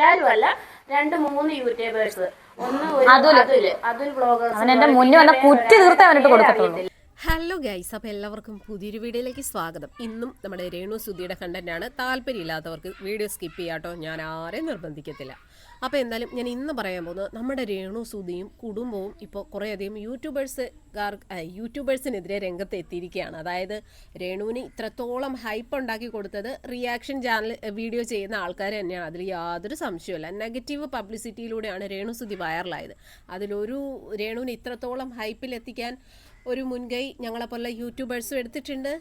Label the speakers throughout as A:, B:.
A: എല്ലാരും അല്ല രണ്ട് മൂന്ന് യൂട്യൂബേഴ്സ് ഒന്ന് അതുൽ ബ്ലോഗേഴ്സ്
B: വന്ന കുറ്റി തീർത്തേ അവനിട്ട് കൊടുക്കത്തുള്ളൂ
C: ഹലോ ഗൈസ് അപ്പോൾ എല്ലാവർക്കും പുതിയൊരു വീഡിയോയിലേക്ക് സ്വാഗതം. ഇന്നും നമ്മുടെ രേണു സുധിയുടെ കണ്ടന്റ് ആണ്. താല്പര്യമില്ലാത്തവർക്ക് വീഡിയോ സ്കിപ്പ് ചെയ്യാട്ടോ. ഞാൻ ആരെയും നിർബന്ധിക്കത്തില്ല. അപ്പോൾ എന്തായാലും ഞാൻ ഇന്ന് പറയാൻ പോകുന്നത് നമ്മുടെ രേണു സുധിയും കുടുംബവും ഇപ്പോൾ കുറേയധികം യൂട്യൂബേഴ്സ് യൂട്യൂബേഴ്സിനെതിരെ രംഗത്ത് എത്തിയിരിക്കുകയാണ് അതായത് രേണുവിന് ഇത്രത്തോളം ഹൈപ്പ് ഉണ്ടാക്കി കൊടുത്തത് റിയാക്ഷൻ ചാനൽ വീഡിയോ ചെയ്യുന്ന ആൾക്കാർ തന്നെയാണ്. അതിൽ യാതൊരു സംശയമില്ല നെഗറ്റീവ് പബ്ലിസിറ്റിയിലൂടെയാണ് രേണു സുധി വൈറലായത് അതിലൊരു രേണുവിന് ഇത്രത്തോളം ഹൈപ്പിൽ എത്തിക്കാൻ ഒരു മുൻകൈ ഞങ്ങളെപ്പോലെ യൂട്യൂബേഴ്സും എടുത്തിട്ടുണ്ട്.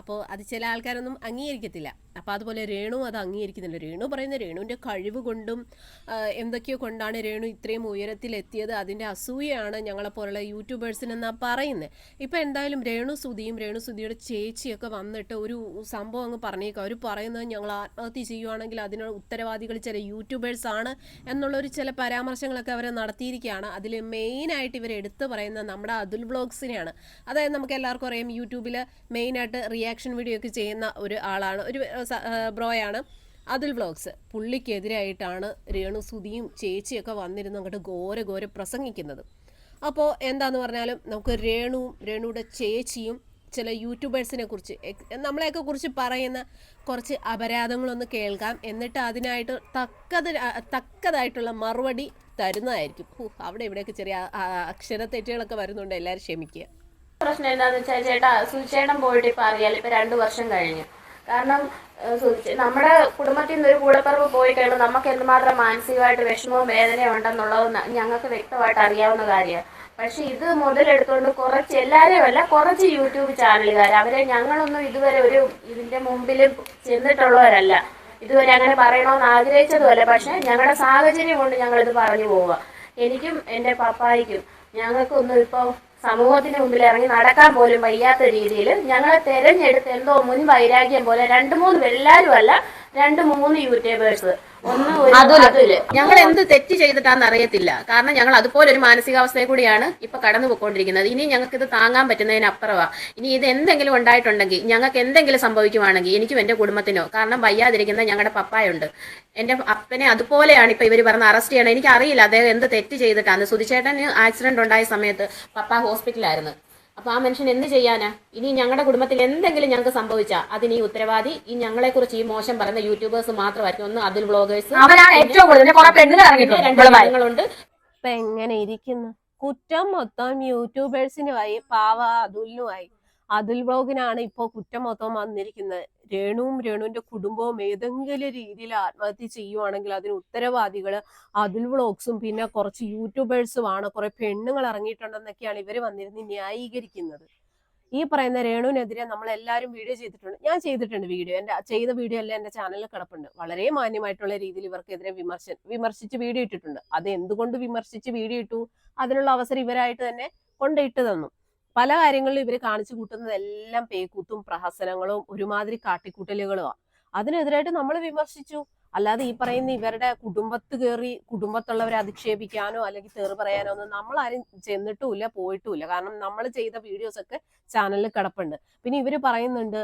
C: അപ്പോൾ അത് ചില ആൾക്കാരൊന്നും അംഗീകരിക്കത്തില്ല. അപ്പോൾ അതുപോലെ രേണു അത് അംഗീകരിക്കുന്നില്ല. രേണു പറയുന്ന രേണുവിന്റെ കഴിവ് കൊണ്ടും എന്തൊക്കെയോ കൊണ്ടാണ് രേണു ഇത്രയും ഉയരത്തിലെത്തിയത്. അതിന്റെ അസൂയയാണ് ഞങ്ങളെപ്പോലുള്ള യൂട്യൂബേഴ്സിനെന്നാണ് പറയുന്നത് ഇപ്പോൾ എന്തായാലും രേണു സുധിയും രേണു സുധിയുടെ ചേച്ചിയൊക്കെ വന്നിട്ട് ഒരു സംഭവം അങ്ങ് പറഞ്ഞേക്കാം. അവർ പറയുന്നത് ഞങ്ങൾ ആത്മഹത്യ ചെയ്യുവാണെങ്കിൽ അതിനുള്ള ഉത്തരവാദികൾ ചില യൂട്യൂബേഴ്സാണ് എന്നുള്ളൊരു ചില പരാമർശങ്ങളൊക്കെ അവർ നടത്തിയിരിക്കുകയാണ്. അതിൽ മെയിനായിട്ട് ഇവർ എടുത്തു പറയുന്നത് നമ്മുടെ അതുൽ വ്ളോഗ്സിനെയാണ്. അതായത് നമുക്ക് എല്ലാവർക്കും അറിയാം യൂട്യൂബിൽ മെയിനായിട്ട് റിയാക്ഷൻ വീഡിയോ ഒക്കെ ചെയ്യുന്ന ഒരു ആളാണ്. ഒരു ബ്രോയാണ്. അതുൽ വ്ളോഗ്സ്. പുള്ളിക്കെതിരായിട്ടാണ് രേണു സുധിയും ചേച്ചിയൊക്കെ വന്നിരുന്ന് അങ്ങോട്ട് ഘോര ഘോര പ്രസംഗിക്കുന്നത്. അപ്പോൾ എന്താന്ന് പറഞ്ഞാലും നമുക്ക് രേണുവും രേണുയുടെ ചേച്ചിയും ചില യൂട്യൂബേഴ്സിനെ കുറിച്ച് നമ്മളെയൊക്കെ കുറിച്ച് പറയുന്ന കുറച്ച് അപരാധങ്ങളൊന്ന് കേൾക്കാം. എന്നിട്ട് അതിനായിട്ട് തക്കത് തക്കതായിട്ടുള്ള മറുപടി തരുന്നതായിരിക്കും. അവിടെ ഇവിടെയൊക്കെ ചെറിയ അക്ഷര തെറ്റുകളൊക്കെ വരുന്നുണ്ട്. എല്ലാവരും ക്ഷമിക്കുക.
A: പ്രശ്നം എന്താണെന്ന് വെച്ചാൽ ചേട്ടാ സുചേട്ടൻ പോയിട്ട് ഇപ്പൊ അറിയാലോ ഇപ്പൊ രണ്ട് വർഷം കഴിഞ്ഞു. കാരണം നമ്മുടെ കുടുംബത്തിൽ നിന്ന് ഒരു കൂടപ്പറവ് പോയി കഴിയുമ്പോൾ നമുക്ക് എന്തുമാത്രം മാനസികമായിട്ട് വിഷമവും വേദനയും ഉണ്ടെന്നുള്ളത് ഞങ്ങൾക്ക് വ്യക്തമായിട്ട് അറിയാവുന്ന കാര്യമാണ്. പക്ഷെ ഇത് മുതലെടുത്തുകൊണ്ട് കുറച്ച് എല്ലാവരെയും അല്ല കുറച്ച് യൂട്യൂബ് ചാനലുകാർ അവരെ ഞങ്ങളൊന്നും ഇതുവരെ ഒരു ഇതിന്റെ മുമ്പിൽ ചെന്നിട്ടുള്ളവരല്ല. ഇതുവരെ അങ്ങനെ പറയണമെന്ന് ആഗ്രഹിച്ചതുമല്ല പക്ഷെ ഞങ്ങളുടെ സാഹചര്യം കൊണ്ട് ഞങ്ങൾ ഇത് പറഞ്ഞു പോവുക. എനിക്കും എന്റെ പപ്പായിക്കും ഞങ്ങൾക്കൊന്നും ഇപ്പോൾ സമൂഹത്തിന് മുമ്പിൽ ഇറങ്ങി നടക്കാൻ പോലും വയ്യാത്ത രീതിയിൽ ഞങ്ങളെ തെരഞ്ഞെടുത്ത് എന്തോ മുൻ വൈരാഗ്യം പോലെ രണ്ട് മൂന്ന് എല്ലാവരും അല്ല രണ്ട് മൂന്ന് യൂട്യൂബേഴ്സ് ഒന്ന് അതുൽ. ഞങ്ങൾ എന്ത് തെറ്റ് ചെയ്തിട്ടാന്ന് അറിയത്തില്ല. കാരണം ഞങ്ങൾ അതുപോലെ ഒരു മാനസികാവസ്ഥയെ കൂടിയാണ് ഇപ്പൊ കടന്നു പോയിക്കൊണ്ടിരിക്കുന്നത്. ഇനി ഞങ്ങൾക്ക് ഇത് താങ്ങാൻ പറ്റുന്നതിനപ്പുറവാ ഇനി ഇത് എന്തെങ്കിലും ഉണ്ടായിട്ടുണ്ടെങ്കിൽ ഞങ്ങൾക്ക് എന്തെങ്കിലും സംഭവിക്കുവാണെങ്കിൽ എനിക്കും എന്റെ കുടുംബത്തിനോ കാരണം വയ്യാതിരിക്കുന്ന ഞങ്ങളുടെ പപ്പായുണ്ട്. എന്റെ അപ്പനെ അതുപോലെയാണ് ഇപ്പൊ ഇവർ പറഞ്ഞ അറസ്റ്റ് ചെയ്യണം എനിക്ക് അറിയില്ല അദ്ദേഹം എന്ത് തെറ്റ് ചെയ്തിട്ടാണ് സുധിച്ചേട്ടന് ആക്സിഡന്റ് ഉണ്ടായ സമയത്ത് പപ്പ ഹോസ്പിറ്റലായിരുന്നു അപ്പൊ ആ മനുഷ്യൻ എന്ത് ചെയ്യാനാ? ഇനി ഞങ്ങളുടെ കുടുംബത്തിൽ എന്തെങ്കിലും ഞങ്ങൾക്ക് സംഭവിച്ചാൽ അതിന് ഈ ഉത്തരവാദി ഈ ഞങ്ങളെ കുറിച്ച് ഈ മോശം പറയുന്ന യൂട്യൂബേഴ്സ് മാത്രമായിരിക്കും. ഒന്ന് അതിൽ ബ്ലോഗേഴ്സ്. പെണ്ണുങ്ങളുണ്ട്
C: ഇപ്പൊ എങ്ങനെ ഇരിക്കുന്നു? കുറ്റം മൊത്തം യൂട്യൂബേഴ്സിനുമായി പാവ അതുലിനുമായി അതുൽ ബ്ലോഗിനാണ് ഇപ്പോൾ കുറ്റം മൊത്തം വന്നിരിക്കുന്നത്. രേണുവും രേണുവിന്റെ കുടുംബവും ഏതെങ്കിലും രീതിയിൽ ആത്മഹത്യ ചെയ്യുവാണെങ്കിൽ അതിന് ഉത്തരവാദികൾ അതുൽ വ്ളോഗ്സും പിന്നെ കുറച്ച് യൂട്യൂബേഴ്സുമാണ് കുറെ പെണ്ണുങ്ങൾ ഇറങ്ങിയിട്ടുണ്ടെന്നൊക്കെയാണ് ഇവർ വന്നിരുന്ന് ന്യായീകരിക്കുന്നത്. ഈ പറയുന്ന രേണുവിനെതിരെ നമ്മൾ എല്ലാവരും വീഡിയോ ചെയ്തിട്ടുണ്ട്. ഞാൻ ചെയ്തിട്ടുണ്ട് വീഡിയോ. എന്റെ ചെയ്ത വീഡിയോ എല്ലാം എന്റെ ചാനലിൽ കിടപ്പുണ്ട്. വളരെ മാന്യമായിട്ടുള്ള രീതിയിൽ ഇവർക്കെതിരെ വിമർശ വിമർശിച്ച് വീഡിയോ ഇട്ടിട്ടുണ്ട്. അത് എന്തുകൊണ്ട് വിമർശിച്ച് വീഡിയോ ഇട്ടു? അതിനുള്ള അവസരം ഇവരായിട്ട് തന്നെ കൊണ്ടിട്ട് തന്നു. പല കാര്യങ്ങളിലും ഇവർ കാണിച്ചു കൂട്ടുന്നതെല്ലാം പേക്കൂത്തും പ്രഹസനങ്ങളും ഒരുമാതിരി കാട്ടിക്കൂട്ടലുകളുമാണ് അതിനെതിരായിട്ട് നമ്മൾ വിമർശിച്ചു. അല്ലാതെ ഈ പറയുന്ന ഇവരുടെ കുടുംബത്ത് കയറി കുടുംബത്തുള്ളവരെ അധിക്ഷേപിക്കാനോ അല്ലെങ്കിൽ തേറ് പറയാനോ ഒന്നും നമ്മൾ ആരും ചെന്നിട്ടുമില്ല പോയിട്ടുമില്ല. കാരണം നമ്മൾ ചെയ്ത വീഡിയോസ് ഒക്കെ ചാനലിൽ കിടപ്പുണ്ട്. പിന്നെ ഇവർ പറയുന്നുണ്ട്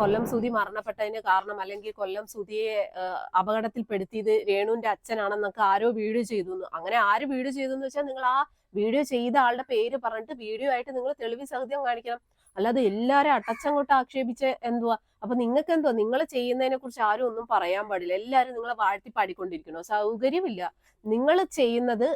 C: കൊല്ലം സുധി മരണപ്പെട്ടതിന് കാരണം അല്ലെങ്കിൽ കൊല്ലം സുധിയെ ആ, അപകടത്തിൽപ്പെടുത്തിയത് രേണുവിന്റെ അച്ഛനാണെന്നൊക്കെ ആരോ വീഡിയോ ചെയ്തു അങ്ങനെ ആര് വീഡിയോ ചെയ്തു എന്ന് വെച്ചാൽ നിങ്ങൾ ആ വീഡിയോ ചെയ്ത ആളുടെ പേര് പറഞ്ഞിട്ട് വീഡിയോ ആയിട്ട് നിങ്ങൾ തെളിവ് സഹിതം കാണിക്കണം. അല്ലാതെ എല്ലാവരും അടച്ചങ്ങോട്ട് ആക്ഷേപിച്ച് എന്തുവാ? അപ്പൊ നിങ്ങൾക്ക് എന്തോ നിങ്ങൾ ചെയ്യുന്നതിനെ കുറിച്ച് ആരും ഒന്നും പറയാൻ പാടില്ല. എല്ലാവരും നിങ്ങളെ വാഴ്ത്തി പാടിക്കൊണ്ടിരിക്കണോ സൗകര്യമില്ല. നിങ്ങൾ ചെയ്യുന്നത്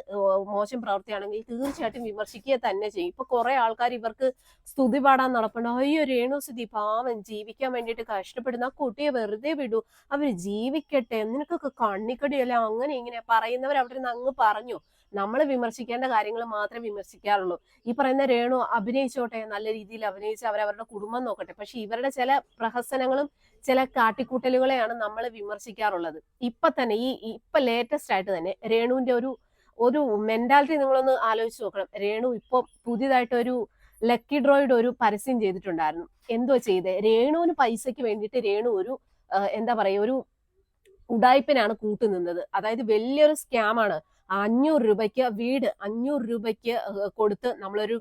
C: മോശം പ്രവൃത്തിയാണെങ്കിൽ തീർച്ചയായിട്ടും വിമർശിക്കുക തന്നെ ചെയ്യും. ഇപ്പൊ കുറെ ആൾക്കാർ ഇവർക്ക് സ്തുതി പാടാൻ നടപ്പുണ്ട്. അയ്യോ രേണു സ്തുതി പാവൻ ജീവിക്കാൻ വേണ്ടിയിട്ട് കഷ്ടപ്പെടുന്ന. ആ കുട്ടിയെ വെറുതെ വിടൂ. അവർ ജീവിക്കട്ടെ. നിനക്കൊക്കെ കണ്ണിക്കടിയല്ല? അങ്ങനെ ഇങ്ങനെ പറയുന്നവർ അവിടെ നിന്ന് അങ്ങ് പറഞ്ഞു. നമ്മൾ വിമർശിക്കേണ്ട കാര്യങ്ങൾ മാത്രമേ വിമർശിക്കാറുള്ളൂ. ഈ പറയുന്ന രേണു അഭിനയിച്ചോട്ടെ നല്ല രീതിയിൽ അഭിനയിച്ച് അവരവരുടെ കുടുംബം നോക്കട്ടെ. പക്ഷെ ഇവരുടെ ചില പ്രഹസനങ്ങളും ചില കാട്ടിക്കൂട്ടലുകളെയാണ് നമ്മൾ വിമർശിക്കാറുള്ളത്. ഇപ്പൊ തന്നെ ഈ ഇപ്പൊ ലേറ്റസ്റ്റ് ആയിട്ട് തന്നെ രേണുവിന്റെ ഒരു ഒരു മെന്റാലിറ്റി നിങ്ങളൊന്ന് ആലോചിച്ച് നോക്കണം. രേണു ഇപ്പൊ പുതിയതായിട്ട് ഒരു ലക്കി ഡ്രോയിഡ് ഒരു പരസ്യം ചെയ്തിട്ടുണ്ടായിരുന്നു. എന്തോ ചെയ്തേ? രേണുവിന് പൈസയ്ക്ക് വേണ്ടിയിട്ട് രേണു ഒരു എന്താ പറയുക ഒരു ഉടായ്പിനാണ് കൂട്ടുനിന്നത്. അതായത് വലിയൊരു സ്കാമാണ് അഞ്ഞൂറ് രൂപയ്ക്ക് വീട് അഞ്ഞൂറ് രൂപയ്ക്ക് കൊടുത്ത് നമ്മളൊരു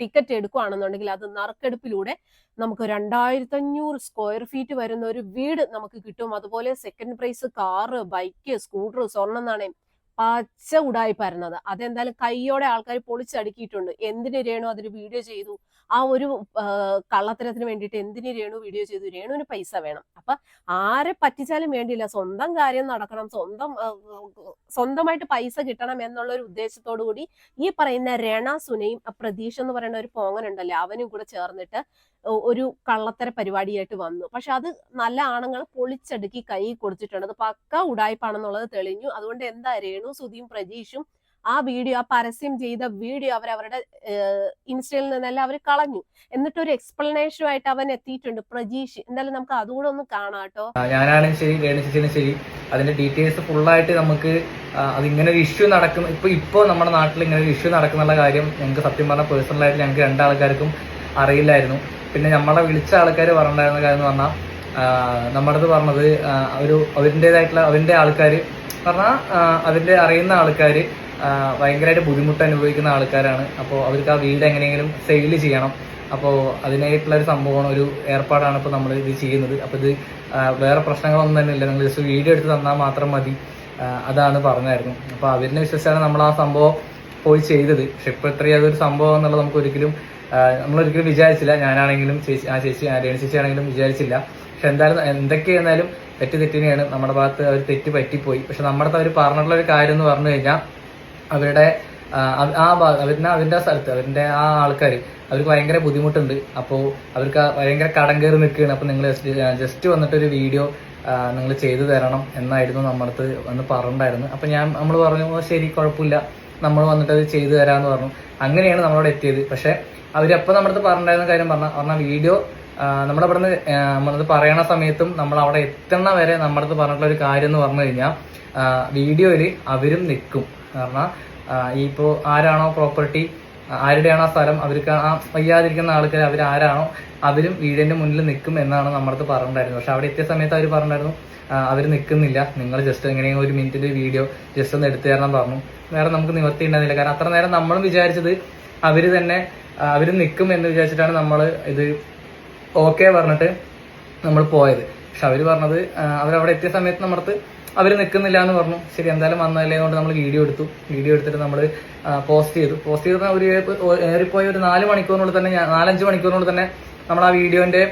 C: ടിക്കറ്റ് എടുക്കുകയാണെന്നുണ്ടെങ്കിൽ അത് നറുക്കെടുപ്പിലൂടെ നമുക്ക് രണ്ടായിരത്തി അഞ്ഞൂറ് സ്ക്വയർ ഫീറ്റ് വരുന്ന ഒരു വീട് നമുക്ക് കിട്ടും. അതുപോലെ second prize car bike scooter സ്വർണം നാണയം പച്ച ഉടായിപ്പായിരുന്നത്. അതെന്തായാലും കൈയോടെ ആൾക്കാർ പൊളിച്ചടുക്കിയിട്ടുണ്ട്. എന്തിന് രേണു അതിന് വീഡിയോ ചെയ്തു? ആ ഒരു കള്ളത്തരത്തിന് വേണ്ടിയിട്ട് എന്തിന് രേണു വീഡിയോ ചെയ്തു? രേണുവിന് പൈസ വേണം. അപ്പൊ ആരെ പറ്റിച്ചാലും വേണ്ടിയില്ല. സ്വന്തം കാര്യം നടക്കണം. സ്വന്തം സ്വന്തമായിട്ട് പൈസ കിട്ടണം എന്നുള്ള ഒരു ഉദ്ദേശത്തോടു കൂടി ഈ പറയുന്ന രണ സുനയും പ്രതീക്ഷ എന്ന് പറയുന്ന ഒരു പോങ്ങനുണ്ടല്ലോ അവനും കൂടെ ചേർന്നിട്ട് ഒരു കള്ളത്തര പരിപാടിയായിട്ട് വന്നു. പക്ഷെ അത് നല്ല ആണുങ്ങൾ പൊളിച്ചടുക്കി കൈ കൊടുത്തിട്ടുണ്ട്. അത് പക്ക ഉടായ്പാണെന്നുള്ളത് തെളിഞ്ഞു. അതുകൊണ്ട് എന്താ രേണു സുധിയും പ്രജീഷും ആ വീഡിയോ ആ പരസ്യം ചെയ്ത വീഡിയോ അവർ അവരുടെ ഇൻസ്റ്റയിൽ നിന്നെല്ലാം അവർ കളഞ്ഞു. എന്നിട്ട് ഒരു എക്സ്പ്ലനേഷനുമായിട്ട് അവൻ എത്തിയിട്ടുണ്ട്. പ്രജീഷ് എന്തായാലും നമുക്ക് അതുകൂടെ ഒന്ന് കാണാം കേട്ടോ.
D: ഞാനാണെങ്കിൽ ശരി രേണു ചേച്ചിനും ശരി. അതിന്റെ ഡീറ്റെയിൽസ് ഫുള്ളായിട്ട് നമുക്ക് അത് അതിങ്ങനെ ഒരു ഇഷ്യൂ നടക്കുന്ന ഇപ്പൊ ഇപ്പോ നമ്മുടെ നാട്ടിൽ ഇങ്ങനെ ഒരു ഇഷ്യൂ നടക്കുന്നുള്ള കാര്യം ഞങ്ങൾക്ക് സത്യം പറഞ്ഞാൽ പേഴ്സണലായിട്ട് ഞങ്ങൾക്ക് രണ്ടാൾക്കാർക്കും അറിയില്ലായിരുന്നു. പിന്നെ നമ്മളെ വിളിച്ച ആൾക്കാർ പറഞ്ഞിട്ടുണ്ടായിരുന്ന കാര്യം എന്ന് പറഞ്ഞാൽ നമ്മുടെ പറഞ്ഞത് ഒരു അവരിന്റെതായിട്ടുള്ള അവരിന്റെ ആൾക്കാർ പറഞ്ഞാൽ അതിന്റെ അറിയുന്ന ആൾക്കാർ ഭയങ്കരമായിട്ട് ബുദ്ധിമുട്ട് അനുഭവിക്കുന്ന ആൾക്കാരാണ്. അപ്പോൾ അവർക്ക് ആ വീട് എങ്ങനെയെങ്കിലും സെയിൽ ചെയ്യണം. അപ്പോൾ അതിനായിട്ടുള്ള ഒരു സംഭവമാണ് ഒരു ഏർപ്പാടാണ് ഇപ്പോൾ നമ്മൾ ഇത് ചെയ്യുന്നത്. അപ്പോൾ ഇത് വേറെ പ്രശ്നങ്ങളൊന്നും തന്നെ ഇല്ല. നിങ്ങൾ ജസ്റ്റ് വീഡിയോ എടുത്ത് തന്നാൽ മാത്രം മതി. അതാണ് പറഞ്ഞായിരുന്നു. അപ്പോൾ അവരിനെ വിശ്വസിച്ചാണ് നമ്മൾ ആ സംഭവം പോയി ചെയ്തത്. പക്ഷെ ഇപ്പോൾ ഇത്രയും അതൊരു സംഭവം എന്നുള്ളത് നമുക്ക് ഒരിക്കലും നമ്മളൊരിക്കലും വിചാരിച്ചില്ല. ഞാനാണെങ്കിലും ചേച്ചി ആ ചേച്ചി രേണു ചേച്ചി ആണെങ്കിലും വിചാരിച്ചില്ല. പക്ഷെ എന്തായാലും എന്തൊക്കെയായിരുന്നാലും തെറ്റ് തെറ്റിനെയാണ് നമ്മുടെ ഭാഗത്ത് അവർ തെറ്റ് പറ്റിപ്പോയി. പക്ഷെ നമ്മുടെ അവർ പറഞ്ഞിട്ടുള്ള ഒരു കാര്യം എന്ന് പറഞ്ഞു കഴിഞ്ഞാൽ അവരുടെ ആ, അവരുടെ അവരുടെ സ്ഥലത്ത് അവരുടെ ആ ആൾക്കാർ അവർക്ക് ഭയങ്കര ബുദ്ധിമുട്ടുണ്ട്. അപ്പോൾ അവർക്ക് ഭയങ്കര കടം കയറി നിൽക്കുകയാണ്. അപ്പോൾ നിങ്ങൾ ജസ്റ്റ് വന്നിട്ട് ഒരു വീഡിയോ നിങ്ങൾ ചെയ്തു തരണം എന്നായിരുന്നു നമ്മളടുത്ത് വന്ന് പറഞ്ഞിട്ടുണ്ടായിരുന്നു അപ്പം ഞാൻ നമ്മൾ പറഞ്ഞു ശരി കുഴപ്പമില്ല. നമ്മൾ വന്നിട്ട് അത് ചെയ്തു തരാമെന്ന് പറഞ്ഞു. അങ്ങനെയാണ് നമ്മളവിടെ എത്തിയത്. പക്ഷേ അവരപ്പോൾ നമ്മുടെ പറഞ്ഞിട്ടുണ്ടായിരുന്ന കാര്യം പറഞ്ഞ പറഞ്ഞാൽ വീഡിയോ നമ്മുടെ അവിടെ നിന്ന് നമ്മളത് പറയണ സമയത്തും നമ്മൾ അവിടെ എത്തുന്ന വരെ നമ്മുടെ പറഞ്ഞിട്ടുള്ള ഒരു കാര്യം എന്ന് പറഞ്ഞു കഴിഞ്ഞാൽ വീഡിയോയിൽ അവരും നിൽക്കും കാരണം ഇപ്പോൾ ആരാണോ പ്രോപ്പർട്ടി ആരുടെയാണോ ആ സ്ഥലം അവർക്ക് ആ വയ്യാതിരിക്കുന്ന ആൾക്കാർ അവർ ആരാണോ അവരും വീടിന്റെ മുന്നിൽ നിൽക്കും എന്നാണ് നമ്മുടെ അടുത്ത് പറഞ്ഞിട്ടുണ്ടായിരുന്നത്. പക്ഷെ അവിടെ എത്തിയ സമയത്ത് അവർ പറഞ്ഞിട്ടുണ്ടായിരുന്നു അവർ നിൽക്കുന്നില്ല. നിങ്ങൾ ജസ്റ്റ് എങ്ങനെയും ഒരു മിനിറ്റിന്റെ വീഡിയോ ജസ്റ്റ് ഒന്ന് എടുത്തു തരണം പറഞ്ഞു. വേറെ നമുക്ക് നിവർത്തി ഉണ്ടായിരുന്നില്ല കാരണം അത്ര നേരം നമ്മളും വിചാരിച്ചത് അവർ തന്നെ അവർ നിൽക്കും എന്ന് വിചാരിച്ചിട്ടാണ് നമ്മൾ ഇത് ഓക്കെ പറഞ്ഞിട്ട് നമ്മൾ പോയത്. പക്ഷെ അവർ പറഞ്ഞത് അവരവിടെ എത്തിയ സമയത്ത് നമ്മുടെ അവർ നിൽക്കുന്നില്ല എന്ന് പറഞ്ഞു. ശരി എന്തായാലും വന്നതല്ലേ കൊണ്ട് നമ്മൾ വീഡിയോ എടുത്തു. വീഡിയോ എടുത്തിട്ട് നമ്മൾ പോസ്റ്റ് ചെയ്തു. പോസ്റ്റ് ചെയ്ത ഒരു ഏറിപ്പോയി ഒരു നാല് മണിക്കൂറിനുള്ളിൽ തന്നെ നാലഞ്ച് മണിക്കൂറിനുള്ളിൽ തന്നെ നമ്മൾ ആ വീഡിയോന്റെ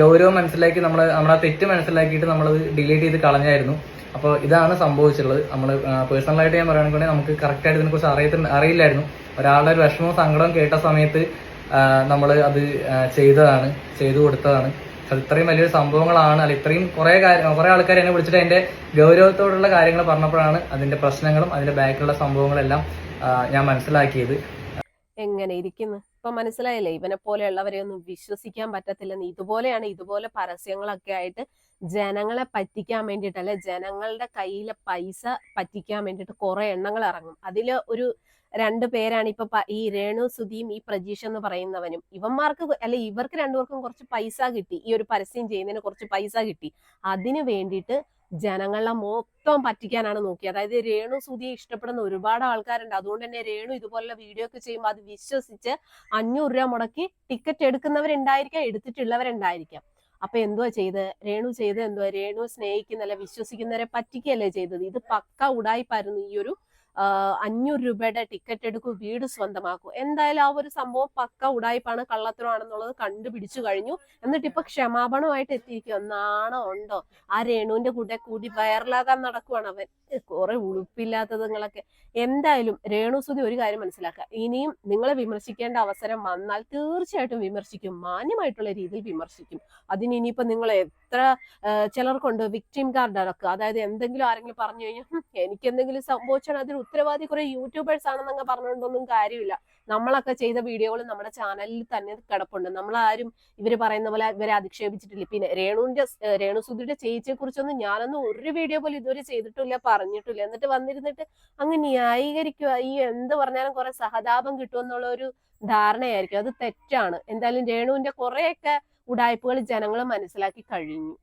D: ഗൗരവം മനസ്സിലാക്കി നമ്മൾ ആ തെറ്റ് മനസ്സിലാക്കിയിട്ട് നമ്മളത് ഡിലീറ്റ് ചെയ്ത് കളഞ്ഞായിരുന്നു. അപ്പോൾ ഇതാണ് സംഭവിച്ചിട്ടുള്ളത്. നമ്മൾ പേഴ്സണലായിട്ട് ഞാൻ പറയുകയാണെങ്കിൽ നമുക്ക് കറക്റ്റായിട്ട് ഇതിനെക്കുറിച്ച് അറിയത്തിന് അറിയില്ലായിരുന്നു. ഒരാളുടെ ഒരു വിഷമവും സങ്കടവും കേട്ട സമയത്ത് നമ്മൾ അത് ചെയ്തതാണ് ചെയ്തു കൊടുത്തതാണ്. അത് ഇത്രയും വലിയൊരു സംഭവങ്ങളാണ്. അല്ല ഇത്രയും കുറെ കാര്യം കുറെ ആൾക്കാർ എന്നെ വിളിച്ചിട്ട് എന്റെ ഗൗരവത്തോടുള്ള കാര്യങ്ങൾ പറഞ്ഞപ്പോഴാണ് അതിന്റെ പ്രശ്നങ്ങളും അതിന്റെ ബാക്കിലുള്ള സംഭവങ്ങളെല്ലാം ഞാൻ മനസ്സിലാക്കിയത്.
C: എങ്ങനെ ഇരിക്കുന്നു? ഇപ്പൊ മനസ്സിലായല്ലേ? ഇവനെ പോലെയുള്ളവരെ ഒന്നും വിശ്വസിക്കാൻ പറ്റത്തില്ലെന്ന് ഇതുപോലെയാണ് ഇതുപോലെ പരസ്യങ്ങളൊക്കെ ആയിട്ട് ജനങ്ങളെ പറ്റിക്കാൻ വേണ്ടിയിട്ട് അല്ലെ? ജനങ്ങളുടെ കയ്യിലെ പൈസ പറ്റിക്കാൻ വേണ്ടിയിട്ട് കുറെ എണ്ണങ്ങൾ ഇറങ്ങും. അതിൽ ഒരു രണ്ട് പേരാണ് ഇപ്പൊ ഈ രേണു സുധിയും ഈ പ്രജീഷ് എന്ന് പറയുന്നവനും. ഇവന്മാർക്ക് അല്ല ഇവർക്ക് രണ്ടുപേർക്കും കുറച്ച് പൈസ കിട്ടി. ഈ ഒരു പരസ്യം ചെയ്യുന്നതിന് കുറച്ച് പൈസ കിട്ടി. അതിനു വേണ്ടിയിട്ട് ജനങ്ങളെ മൊത്തം പറ്റിക്കാനാണ് നോക്കിയത് അതായത് രേണു സുധിയെ ഇഷ്ടപ്പെടുന്ന ഒരുപാട് ആൾക്കാരുണ്ട്. അതുകൊണ്ട് തന്നെ രേണു ഇതുപോലുള്ള വീഡിയോ ഒക്കെ ചെയ്യുമ്പോൾ അത് വിശ്വസിച്ച് അഞ്ഞൂറ് രൂപ മുടക്കി ടിക്കറ്റ് എടുക്കുന്നവരുണ്ടായിരിക്കാം എടുത്തിട്ടുള്ളവരുണ്ടായിരിക്കാം. അപ്പൊ എന്തുവാ ചെയ്ത്? രേണു ചെയ്ത് എന്തുവാ? രേണു സ്നേഹിക്കുന്നല്ല വിശ്വസിക്കുന്നവരെ പറ്റിക്കുകയല്ലേ ചെയ്തത്? ഇത് പക്ക ഉടായിപ്പായിരുന്നു ഈ ഒരു അഞ്ഞൂറ് രൂപയുടെ ടിക്കറ്റ് എടുക്കൂ വീട് സ്വന്തമാക്കൂ. എന്തായാലും ആ ഒരു സംഭവം പക്ക ഉടായ്പാണ് കള്ളത്തരമാണെന്നുള്ളത് കണ്ടുപിടിച്ചു കഴിഞ്ഞു. എന്നിട്ട് ഇപ്പൊ ക്ഷമാപണമായിട്ട് എത്തിയിരിക്കുക നാണോ ഉണ്ടോ? ആ രേണുവിന്റെ കൂടെ കൂടി വയറിലാകാൻ നടക്കുവാണ് അവൻ. കുറെ ഉളുപ്പില്ലാത്തതുങ്ങളൊക്കെ എന്തായാലും രേണു സുതി ഒരു കാര്യം മനസ്സിലാക്കുക ഇനിയും നിങ്ങളെ വിമർശിക്കേണ്ട അവസരം വന്നാൽ തീർച്ചയായിട്ടും വിമർശിക്കും. മാന്യമായിട്ടുള്ള രീതിയിൽ വിമർശിക്കും. അതിന് ഇനിയിപ്പോ നിങ്ങൾ എത്ര ചിലർക്കുണ്ട് വിക്ടിം കാർഡ് അടക്കുക അതായത് എന്തെങ്കിലും ആരെങ്കിലും പറഞ്ഞു കഴിഞ്ഞാൽ "ഹും, എനിക്ക് എന്തെങ്കിലും സംഭവിച്ചാൽ അതിന് ഉത്തരവാദി കുറെ യൂട്യൂബേഴ്സ് ആണെന്നങ്ങ് പറഞ്ഞുകൊണ്ടൊന്നും കാര്യമില്ല. നമ്മളൊക്കെ ചെയ്ത വീഡിയോകൾ നമ്മുടെ ചാനലിൽ തന്നെ കിടപ്പുണ്ട്. നമ്മൾ ആരും ഇവർ പറയുന്ന പോലെ ഇവരെ അധിക്ഷേപിച്ചിട്ടില്ല. പിന്നെ രേണുവിന്റെ രേണുസുധിയുടെ ചേച്ചിയെ കുറിച്ചൊന്നും ഞാനൊന്നും ഒരു വീഡിയോ പോലും ഇതുവരെ ചെയ്തിട്ടില്ല പറഞ്ഞിട്ടില്ല. എന്നിട്ട് വന്നിരുന്നിട്ട് അങ്ങ് ന്യായീകരിക്കുക ഈ എന്ത് പറഞ്ഞാലും കുറെ സഹതാപം കിട്ടുമെന്നുള്ള ഒരു ധാരണയായിരിക്കും. അത് തെറ്റാണ്. എന്തായാലും രേണുവിന്റെ കുറെയൊക്കെ ഉടായ്പകൾ ജനങ്ങൾ മനസ്സിലാക്കി കഴിഞ്ഞു.